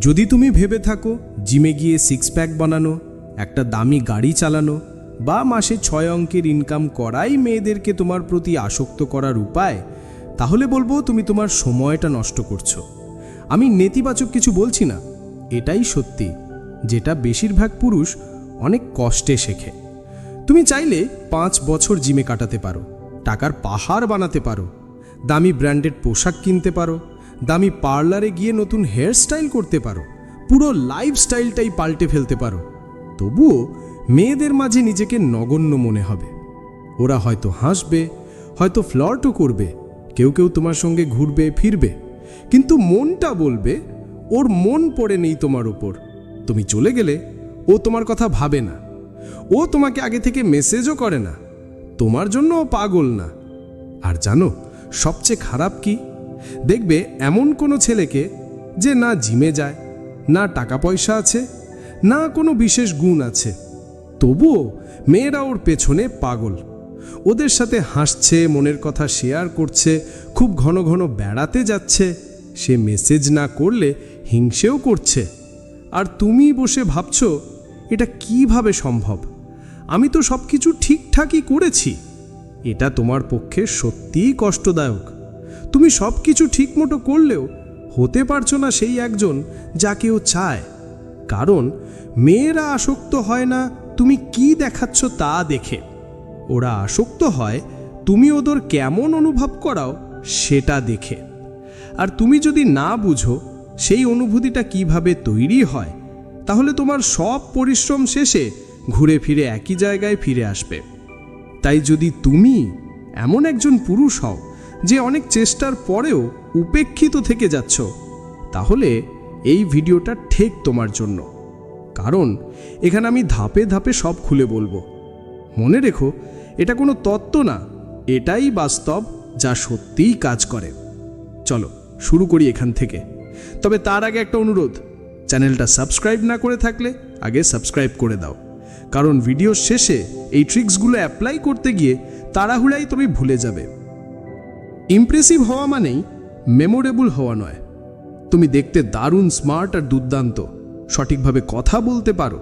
যদি তুমি ভেবে থাকো, জিমে গিয়ে সিক্স প্যাক বানানো, একটা দামি গাড়ি চালানো বা মাসে ছয় অঙ্কের ইনকাম করাই মেয়েদেরকে তোমার প্রতি আসক্ত করার উপায়, তাহলে বলব তুমি তোমার সময়টা নষ্ট করছ। আমি নেতিবাচক কিছু বলছি না, এটাই সত্যি, যেটা বেশিরভাগ পুরুষ অনেক কষ্টে শেখে। তুমি চাইলে পাঁচ বছর জিমে কাটাতে পারো, টাকার পাহাড় বানাতে পারো, দামি ব্র্যান্ডেড পোশাক কিনতে পারো দামি পার্লারে গিয়ে নতুন হেয়ারস্টাইল করতে পারো। পুরো লাইফস্টাইলটাই পাল্টে ফেলতে পারো। তবুও মেয়েদের মাঝে নিজেকে নগণ্য মনে হবে। ওরা হয়তো হাসবে, হয়তো ফ্লর্টও করবে, কেউ কেউ তোমার সঙ্গে ঘুরবে, ফিরবে। কিন্তু মনটা বলবে, ওর মন পড়ে নেই তোমার ওপর। তুমি চলে গেলে ও তোমার কথা ভাবে না। ও তোমাকে আগে থেকে মেসেজও করে না। তোমার জন্য ও পাগল না। আর জানো, সবচেয়ে খারাপ কি? দেখবে এমন কোনো ছেলেকে যে না জিমে যায়, না টাকা পয়সা আছে, না কোনো বিশেষ গুণ আছে। তবুও মেয়েরা ওর পেছনে পাগল। ওদের সাথে হাসছে, মনের কথা শেয়ার করছে, খুব ঘন ঘন বেড়াতে যাচ্ছে। সে মেসেজ না করলে হিংসেও করছে। আর তুমি বসে ভাবছ, এটা কীভাবে সম্ভব? আমি তো সব কিছু ঠিকঠাকই করেছি। এটা তোমার পক্ষে সত্যিই কষ্টদায়ক। তুমি সব কিছু ঠিকমতো করলেও হতে পারছ না সেই একজন যা কেউ চায়। কারণ মেয়েরা আসক্ত হয় না, তুমি কি দেখাচ্ছ তা দেখে। ওরা আসক্ত হয়, তুমি ওদের কেমন অনুভব করাও সেটা দেখে। আর তুমি যদি না বুঝো সেই অনুভূতিটা কীভাবে তৈরি হয়, তাহলে তোমার সব পরিশ্রম শেষে ঘুরে ফিরে একই জায়গায় ফিরে আসবে। তাই যদি তুমি এমন একজন পুরুষ হও যে অনেক চেষ্টার পরেও উপেক্ষিত থেকে যাচ্ছ, তাহলে এই ভিডিওটা ঠিক তোমার জন্য। কারণ এখানে আমি ধাপে ধাপে সব খুলে বলব। মনে রেখো, এটা কোনো তত্ত্ব না, এটাই বাস্তব যা সত্যিই কাজ করে। চলো, শুরু করি এখান থেকে। তবে তার আগে একটা অনুরোধ, চ্যানেলটা সাবস্ক্রাইব না করে থাকলে আগে সাবস্ক্রাইব করে দাও। কারণ ভিডিওর শেষে এই ট্রিক্সগুলো অ্যাপ্লাই করতে গিয়ে তাড়াহুড়াই তুমি ভুলে যাবে। ইমপ্রেসিভ হওয়া মানেই মেমোরেবল হওয়া নয়। তুমি দেখতে দারুণ স্মার্ট আর দুর্দান্ত। সঠিকভাবে কথা বলতে পারো,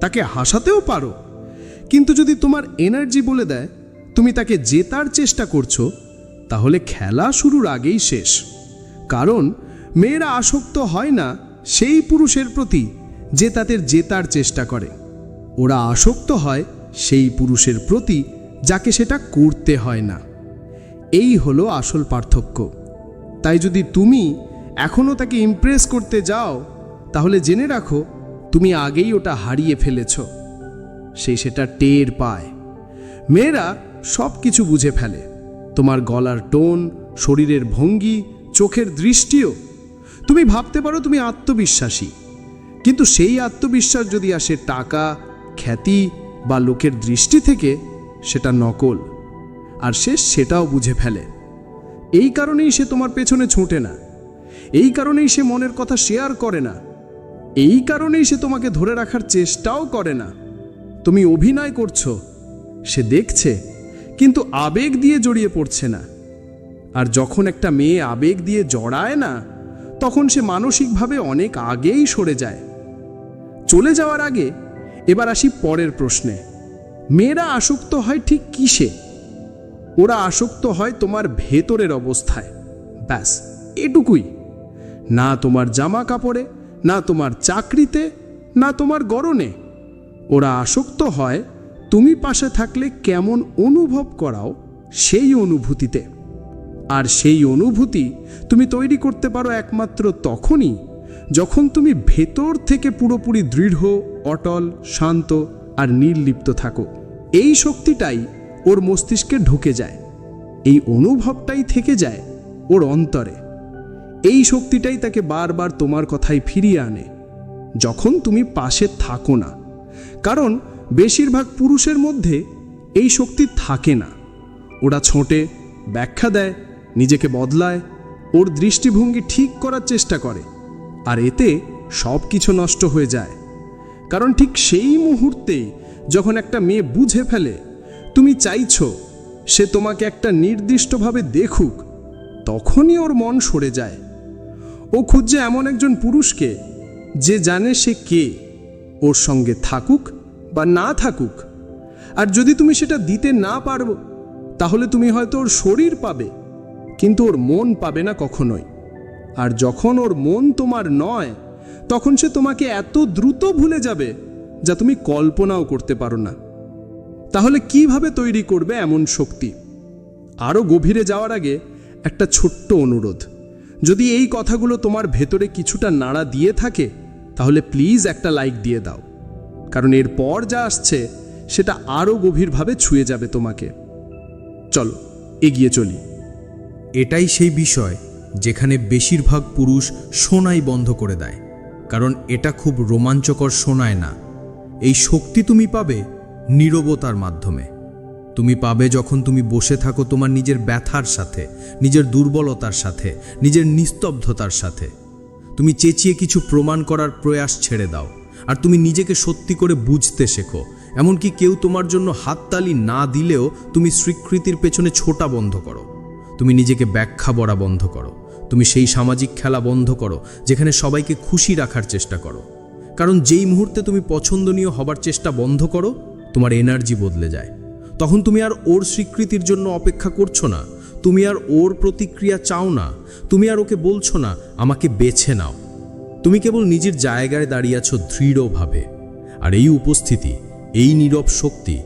তাকে হাসাতেও পারো। কিন্তু যদি তোমার এনার্জি বলে দেয়, তুমি তাকে জেতার চেষ্টা করছ, তাহলে খেলা শুরুর আগেই শেষ। কারণ মেয়েরা আসক্ত হয় না সেই পুরুষের প্রতি যে তাদের জেতার চেষ্টা করে। ওরা আসক্ত হয় সেই পুরুষের প্রতি যাকে সেটা করতে হয় না। এই হলো আসল পার্থক্য। তাই যদি তুমি এখনও তাকে ইমপ্রেস করতে যাও, তাহলে জেনে রাখো, তুমি আগেই ওটা হারিয়ে ফেলেছ। সে সেটা টের পায়। মেয়েরা সব কিছু বুঝে ফেলে। তোমার গলার টোন, শরীরের ভঙ্গি, চোখের দৃষ্টিও। তুমি ভাবতে পারো তুমি আত্মবিশ্বাসী। কিন্তু সেই আত্মবিশ্বাস যদি আসে টাকা, খ্যাতি বা লোকের দৃষ্টি থেকে, সেটা নকল। আর সে সেটাও বুঝে ফেলে। এই কারণেই সে তোমার পেছনে ছুটে না। এই কারণেই সে মনের কথা শেয়ার করে না। এই কারণেই সে তোমাকে ধরে রাখার চেষ্টাও করে না। তুমি অভিনয় করছ। সে দেখছে, কিন্তু আবেগ দিয়ে জড়িয়ে পড়ছে না। আর যখন একটা মেয়ে আবেগ দিয়ে জড়ায় না, তখন সে মানসিকভাবে অনেক আগেই সরে যায়। চলে যাওয়ার আগে, এবার আসি পরের প্রশ্নে। মেয়েরা আসক্ত হয় ঠিক কিসে? ওরা আসক্ত হয় তোমার ভেতরের অবস্থায়। ব্যাস, এটুকুই। না তোমার জামা কাপড়ে না তোমার চাকরিতে, না তোমার গরনে ওরা আসক্ত হয় তুমি পাশে থাকলে কেমন অনুভব করাও সেই অনুভূতিতে। আর সেই অনুভূতি তুমি তৈরি করতে পারো একমাত্র তখনই যখন তুমি ভেতর থেকে পুরোপুরি দৃঢ়, অটল, শান্ত আর নির্লিপ্ত থাকো। এই শক্তিটাই ওর মস্তিষ্কে ঢুকে যায়। এই অনুভবটাই থেকে যায় ওর অন্তরে। এই শক্তিটাই তাকে বারবার তোমার কথায় ফিরিয়ে আনে, যখন তুমি পাশে থাকো না। কারণ বেশিরভাগ পুরুষের মধ্যে এই শক্তি থাকে না। ওরা ছোটে, ব্যাখ্যা দেয়, নিজেকে বদলায়, ওর দৃষ্টিভঙ্গি ঠিক করার চেষ্টা করে, আর এতে সব কিছু নষ্ট হয়ে যায়। কারণ ঠিক সেই মুহূর্তে যখন একটা মেয়ে বুঝে ফেলে তুমি চাইছো সে তোমাকে একটা নির্দিষ্টভাবে দেখুক, তখনই ওর মন সরে যায়। ও খুঁজছে এমন একজন পুরুষকে যে জানে সে কে, ওর সঙ্গে থাকুক বা না থাকুক। আর যদি তুমি সেটা দিতে না পারো, তাহলে তুমি হয়তো ওর শরীর পাবে, কিন্তু ওর মন পাবে না কখনোই। আর যখন ওর মন তোমার নয়, তখন সে তোমাকে এত দ্রুত ভুলে যাবে যা তুমি কল্পনাও করতে পারো না। তাহলে কীভাবে তৈরি করবে এমন শক্তি? আরও গভীরে যাওয়ার আগে একটা ছোট্ট অনুরোধ। যদি এই কথাগুলো তোমার ভেতরে কিছুটা নাড়া দিয়ে থাকে, তাহলে প্লিজ একটা লাইক দিয়ে দাও। কারণ এরপর যা আসছে, সেটা আরও গভীরভাবে ছুঁয়ে যাবে তোমাকে। চলো, এগিয়ে চলি। এটাই সেই বিষয় যেখানে বেশিরভাগ পুরুষ শোনাই বন্ধ করে দেয়। কারণ এটা খুব রোমাঞ্চকর শোনায় না। এই শক্তি তুমি পাবে নীরবতার মাধ্যমে। তুমি পাবে যখন তুমি বসে থাকো তোমার নিজের ব্যথার সাথে, নিজের দুর্বলতার সাথে, নিজের নিস্তব্ধতার সাথে। তুমি চেঁচিয়ে কিছু প্রমাণ করার প্রয়াস ছেড়ে দাও, আর তুমি নিজেকে সত্যি করে বুঝতে শেখো। এমনকি কেউ তোমার জন্য হাততালি না দিলেও তুমি স্বীকৃতির পেছনে ছোটা বন্ধ করো। তুমি নিজেকে ব্যাখ্যা বলা বন্ধ করো। তুমি সেই সামাজিক খেলা বন্ধ করো, যেখানে সবাইকে খুশি রাখার চেষ্টা করো। কারণ যেই মুহূর্তে তুমি পছন্দনীয় হবার চেষ্টা বন্ধ করো তোমার এনার্জি বদলে যায়। তখন তুমি আর ওর স্বীকৃতির জন্য অপেক্ষা করছ না। তুমি আর ওর প্রতিক্রিয়া চাও না। তুমি আর ওকে বলছো না, আমাকে বেছে নাও। তুমি কেবল নিজের জায়গায় দাঁড়িয়ে আছো দৃঢ়ভাবে। আর এই উপস্থিতি, এই নীরব শক্তি,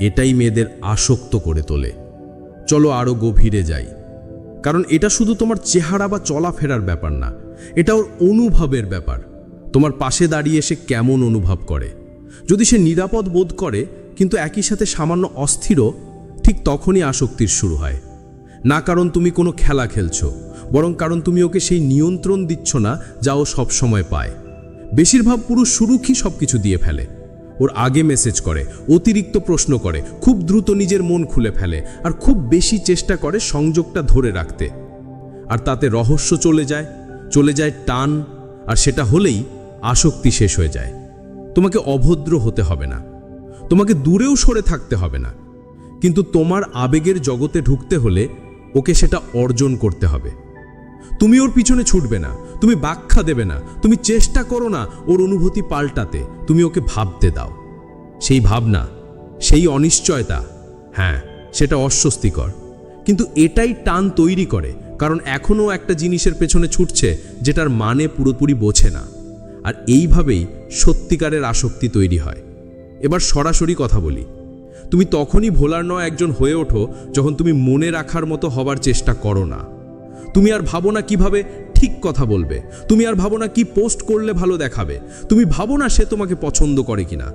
এটাই মেয়েদের আসক্ত করে তোলে। চলো আরও গভীরে যাই। কারণ এটা শুধু তোমার চেহারা বা চলাফেরার ব্যাপার না, এটা ওর অনুভবের ব্যাপার। তোমার পাশে দাঁড়িয়ে সে কেমন অনুভব করে? যদি সে নিরাপদ বোধ করে, কিন্তু একই সাথে সামান্য অস্থিরও, ঠিক তখনই আসক্তির শুরু হয়। না কারণ তুমি কোনো খেলা খেলছো, বরং কারণ তুমি ওকে সেই নিয়ন্ত্রণ দিচ্ছ না যা ও সবসময় পায়। বেশিরভাগ পুরুষ শুরুক্ষই সব কিছু দিয়ে ফেলে। ওর আগে মেসেজ করে, অতিরিক্ত প্রশ্ন করে, খুব দ্রুত নিজের মন খুলে ফেলে, আর খুব বেশি চেষ্টা করে সংযোগটা ধরে রাখতে। আর তাতে রহস্য চলে যায় চলে যায় টান, আর সেটা হলেই আসক্তি শেষ হয়ে যায়। তোমাকে অভদ্র হতে হবে না। তোমাকে দূরেও সরে থাকতে হবে না। কিন্তু তোমার আবেগের জগতে ঢুকতে হলে ওকে সেটা অর্জন করতে হবে। তুমি ওর পিছনে ছুটবে না, তুমি ব্যাখ্যা দেবে না, তুমি চেষ্টা করো না ওর অনুভূতি পাল্টাতে, তুমি ওকে ভাবতে দাও। সেই ভাবনা, সেই অনিশ্চয়তা হ্যাঁ সেটা অস্বস্তিকর। কিন্তু এটাই টান তৈরি করে, কারণ এখনও একটা জিনিসের পেছনে ছুটছে যেটার মানে পুরোপুরি বোঝে না। আর এইভাবেই সত্যিকারের আসক্তি তৈরি হয়। এবার সরাসরি কথা বলি। তুমি তখনই ভোলার নয় একজন হয়ে ওঠো যখন তুমি মনে রাখার মতো হবার চেষ্টা করো না। তুমি আর ভাবো না কীভাবে ঠিক কথা বলবে। তুমি আর ভাবো না কি পোস্ট করলে ভালো দেখাবে। তুমি ভাবো না সে তোমাকে পছন্দ করে কিনা।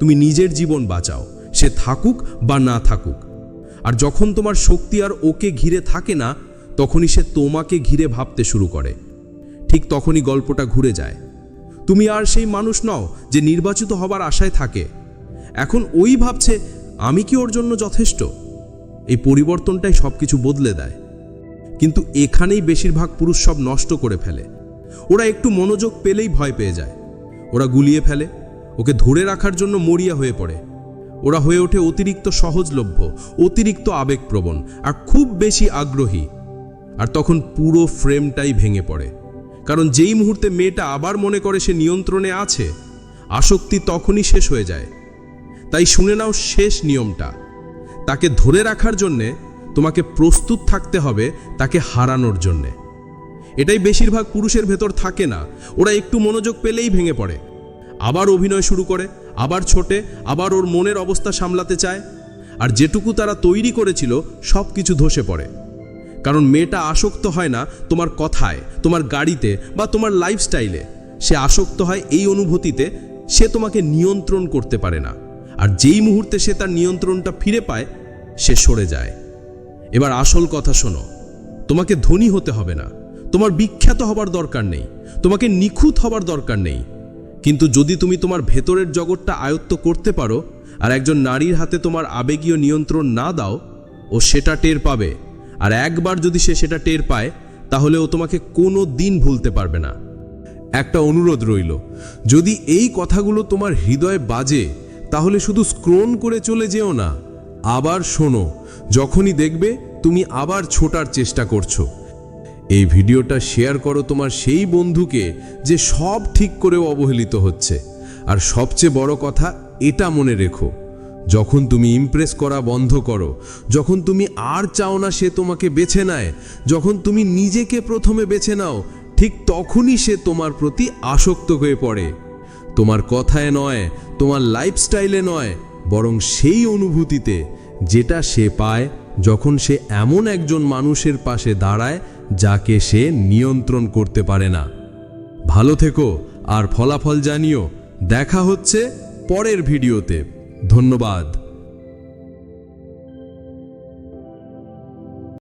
তুমি নিজের জীবন বাঁচাও। সে থাকুক বা না থাকুক। আর যখন তোমার শক্তি আর ওকে ঘিরে থাকে না, তখনই সে তোমাকে ঘিরে ভাবতে শুরু করে। ঠিক তখনই গল্পটা ঘুরে যায়। তুমি আর সেই মানুষ নও যে নির্বাচিত হবার আশায় থাকে। এখন ওই ভাবছে, আমি কি ওর জন্য যথেষ্ট? এই পরিবর্তনটাই সব কিছু বদলে দেয়। কিন্তু এখানেই বেশিরভাগ পুরুষ সব নষ্ট করে ফেলে। ওরা একটু মনোযোগ পেলেই ভয় পেয়ে যায়। ওরা গুলিয়ে ফেলে, ওকে ধরে রাখার জন্য মরিয়া হয়ে পড়ে। ওরা হয়ে ওঠে অতিরিক্ত সহজলভ্য, অতিরিক্ত আবেগপ্রবণ আর খুব বেশি আগ্রহী। আর তখন পুরো ফ্রেমটাই ভেঙে পড়ে। কারণ যেই মুহূর্তে মেয়েটা আবার মনে করে সে নিয়ন্ত্রণে আছে, আসক্তি তখনই শেষ হয়ে যায়। তাই শুনে নাও শেষ নিয়মটা। তাকে ধরে রাখার জন্যে তোমাকে প্রস্তুত থাকতে হবে তাকে হারানোর জন্যে। এটাই বেশিরভাগ পুরুষের ভেতর থাকে না, ওরা একটু মনোযোগ পেলেই ভেঙে পড়ে। আবার অভিনয় শুরু করে, আবার ছোটে, আবার ওর মনের অবস্থা সামলাতে চায়। আর যেটুকু তারা তৈরি করেছিল সব কিছু ধসে পড়ে। কারণ মেয়েটা আসক্ত হয় না তোমার কথায়, তোমার গাড়িতে বা তোমার লাইফস্টাইলে সে আসক্ত হয় এই অনুভূতিতে, সে তোমাকে নিয়ন্ত্রণ করতে পারে না। আর যেই মুহূর্তে সে তার নিয়ন্ত্রণটা ফিরে পায়, সে সরে যায়। এবার আসল কথা শোনো, তোমাকে ধনী হতে হবে না। তোমার বিখ্যাত হবার দরকার নেই, তোমাকে নিখুঁত হবার দরকার নেই। কিন্তু যদি তুমি তোমার ভেতরের জগৎটা আয়ত্ত করতে পারো, আর একজন নারীর হাতে তোমার আবেগীয় নিয়ন্ত্রণ না দাও, ও সেটা টের পাবে। আর একবার যদি সে সেটা টের পায়, তাহলে ও তোমাকে কোনো দিন ভুলতে পারবে না। একটা অনুরোধ রইল, যদি এই কথাগুলো তোমার হৃদয়ে বাজে, তাহলে শুধু স্ক্রোন করে চলে যেও না, আবার শোনো, যখনই দেখবে তুমি আবার ছোটার চেষ্টা করছ। এই ভিডিওটা শেয়ার করো তোমার সেই বন্ধুকে যে সব ঠিক করেও অবহেলিত হচ্ছে। আর সবচেয়ে বড় কথা, এটা মনে রেখো। যখন তুমি ইমপ্রেস করা বন্ধ করো, যখন তুমি আর চাও না সে তোমাকে বেছে নেয়, যখন তুমি নিজেকে প্রথমে বেছে নাও, ঠিক তখনই সে তোমার প্রতি আসক্ত হয়ে পড়ে। তোমার কথায় নয়, তোমার লাইফস্টাইলে নয়, বরং সেই অনুভূতিতে যেটা সে পায় যখন সে এমন একজন মানুষের পাশে দাঁড়ায় যাকে সে নিয়ন্ত্রণ করতে পারে না। ভালো থেকো, আর ফলাফল জানিও। দেখা হচ্ছে পরের ভিডিওতে। ধন্যবাদ।